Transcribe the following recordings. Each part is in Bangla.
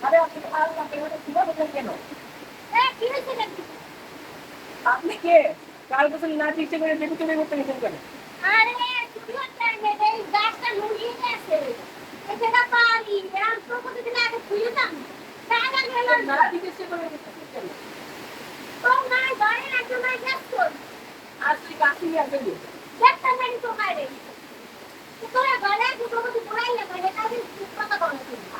আপনি আর কি নাকি? আপনি কে? কাল বছর না চিকিৎসা করে ভেবে চুরি করতে গেছেন কেন? আরে তুমি হচ্ছে এই গাছটা নুড়িয়ে গেছে এটা পারি এরকম তো প্রতিদিন আগে খুলে দাম টাকা গেল না না চিকিৎসা করে গেছেন কেন তো নাই ঘরে রাখতে নাই গেছ আর তুই কাছে নিয়ে আসবেন দেখতে নাই তো বাইরে তোরা ঘরে দুটো কিছু পুরাই না বাইরে কাজে কথা বলে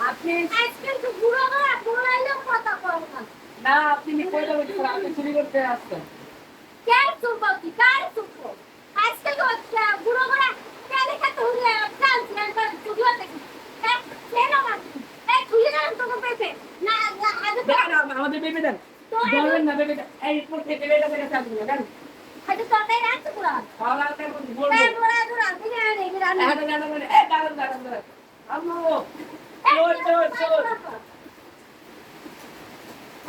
আপনি আজকাল তো বুড়ো গলা পুরাইলেও কথা বলে না না আপনি কইলে বলছেন আপনি চুরি করতে আসছেন? কে চুপো কি কার চুপো? আজকাল তো বুড়ো গলা কে দেখা তো হলে কাল সিয়ান কাল চুরিও দেখি কেন মারছি এই পেতে না না আগে তো আমাদের বেবি দেন। বলেন না দেন। এই করতে বেবিটা থেকে চালু দেন আগে তো তাই রাখতে পুরা খাওয়া দাওয়া বলব? এই বুড়া বুড়া দিনে এগুলো আনে দাঁড়ান, দাঁড়ান, দাঁড়ান, এই দাঁড়ান, দাঁড়ান, দাঁড়ান। আম্মু, চোর, চোর, চোর।